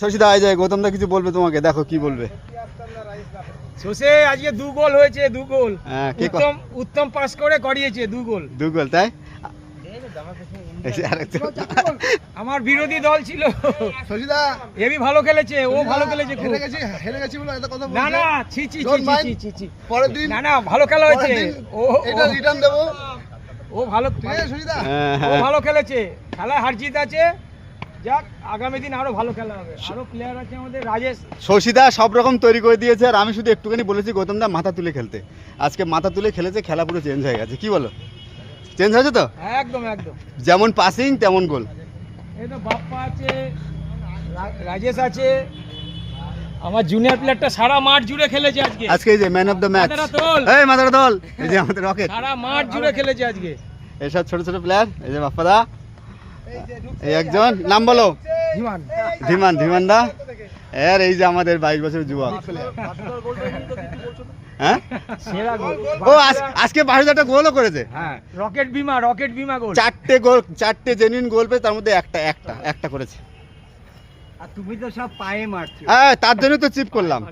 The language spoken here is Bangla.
শশীদা আয় যায় গৌতম দা কিছু বলবে তোমাকে দেখো কি বলবে। সোসে আজকে দু গোল হয়েছে দু গোল। হ্যাঁ, উত্তম উত্তম পাস করে করিয়েছে দু গোল। দু গোল তাই। আমার বিরোধী দল ছিল। শশীদা হেবি ভালো খেলেছে ও ভালো খেলেছে হেরে গেছি হেরে গেছি বলে এত কথা না না ছি ছি ছি ছি, ছি পরের দিন না না ভালো খেলা হয়েছে। ও এটা রিটার্ন দেবো। ও ভালো ঠিক আছে শশীদা। হ্যাঁ, ও হ্যাঁ। ভালো খেলেছে। খেলায় হার জিত আছে। যাক আগামী দিন আরও ভালো খেলা হবে। আরও প্লেয়ার আছে আমাদের রাজেশ। শশীদা সব রকম তৈরি করে দিয়েছে আর আমি শুধু একটুখানি বলেছি গৌতম দা মাথা তুলে খেলতে। আজকে মাথা তুলে খেলেছে খেলা পুরো চেঞ্জ হয়ে গেছে। কি বলো? চেঞ্জ হয়েছে তো? একদম একদম। যেমন পাসিং তেমন গোল এই তো বাপ্পা আছে রাজেশ আছে। আমার জুনিয়র প্লেয়ারটা সারা মাঠ জুড়ে খেলেছে আজকে। আজকে এই যে ম্যান অফ দ্য ম্যাচ। এই মাথাটা দল। এই যে আমাদের রকেট সারা মাঠ জুড়ে খেলেছে আজকে। এসব ছোট ছোট প্লেয়ার এই যে বাপ্পাদা এই একজন? নাম বলো। ধীমান। ধীমান দা? এর এই যে আমাদের বাইশ বছর যুবক। হ্যাঁ? ও আজ- আজকে বাইশ গোলও করেছে। হ্যাঁ রকেট বিমা রকেট বিমা গোল। চারটে গোল চারটে জেনুইন গোল পেয়ে তার মধ্যে একটা একটা একটা করেছে। আর তুমি তো সব পায়ে মারছো। হ্যাঁ তার জন্য তো চিপ করলাম।